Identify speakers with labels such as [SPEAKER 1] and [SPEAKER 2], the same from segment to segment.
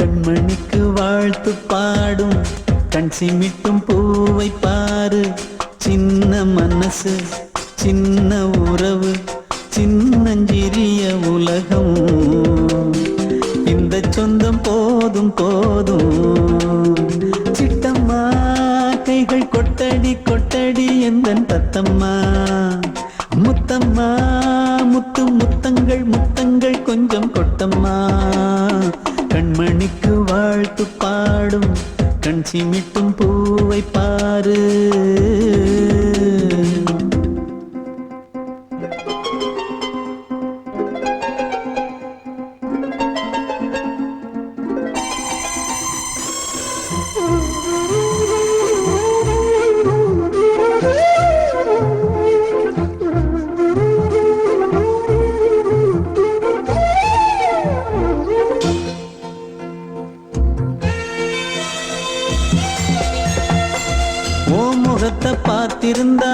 [SPEAKER 1] கண்மணிக்கு வாழ்த்து பாடும் கண் சிமிட்டும் பூவை பாரு. சின்ன மனசு சின்ன உறவு சின்னஞ்சிறிய உலகம். இந்த சொந்தம் போதும் போதும். சிட்டம்மா கைகள் கொட்டடி கொட்டடி எந்தன் தத்தம்மா. முத்தம்மா முத்து முத்தங்கள் முத்தங்கள் கொஞ்சம் கொட்டம்மா. கண்மணிக்கு வாழ்த்து பாடும். கண் சிமிட்டும் பூவை பாரு. ஓ முகத்தை பார்த்திருந்தா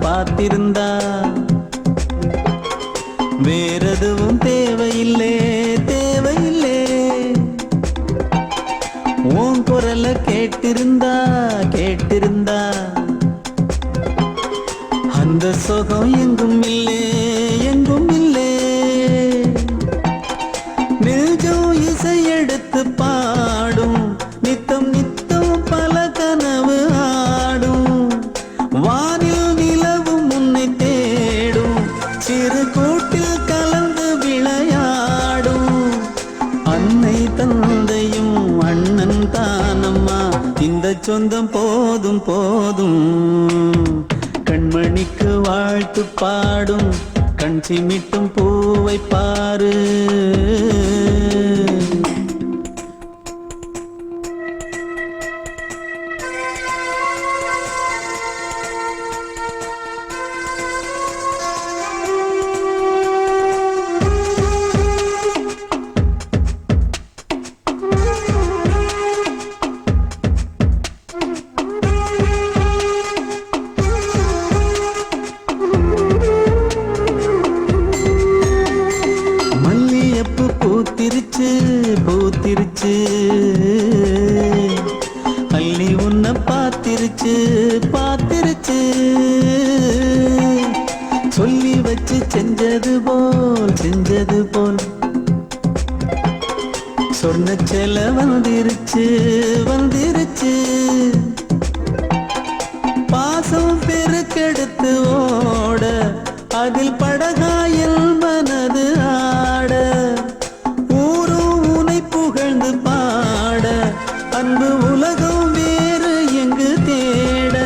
[SPEAKER 1] பார்த்திருந்தா. வேறெதுவும் தேவையில்லே தேவையில்லே. உன் குரலை கேட்டிருந்தா கேட்டிருந்தா. அந்த சுகம் சொந்தம் போதும் போதும். கண்மணிக்கு வாழ்த்து பாடும் கண் சிமிட்டும் பூவை பாரு. பூத்திருச்சு அள்ளி உன்னை பார்த்திருச்சு பார்த்திருச்சு. சொல்லி வச்சு செஞ்சது போல் செஞ்சது போல். சொன்ன செல வந்திருச்சு வந்திருச்சு. பாசம் பெருக்கெடுத்து ஓட அதில் படகா அன்பு உலகம் வேறு எங்கு தேட?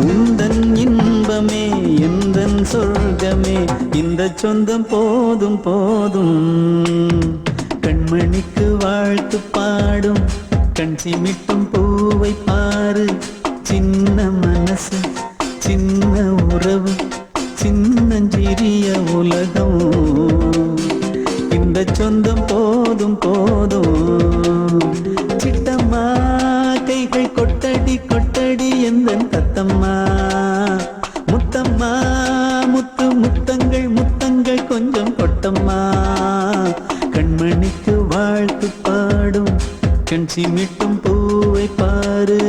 [SPEAKER 1] உந்தன் இன்பமே எந்தன் சொர்க்கமே இந்த சொந்தம் போதும் போதும். கண்மணிக்கு வாழ்த்து பாடும் கண் சிமிட்டும் பூவை பாரு. சின்ன மனசு சின்ன உறவு சின்னஞ்சிறிய உலகம். இந்த சொந்தம் போதும் போதும். கொட்டம்மா. முத்து முத்தங்கள் முத்தங்கள் கொஞ்சம் கொட்டம்மா. கண்மணிக்கு வாழ்த்து பாடும் கண் சிமிட்டும் பூவை பாரு.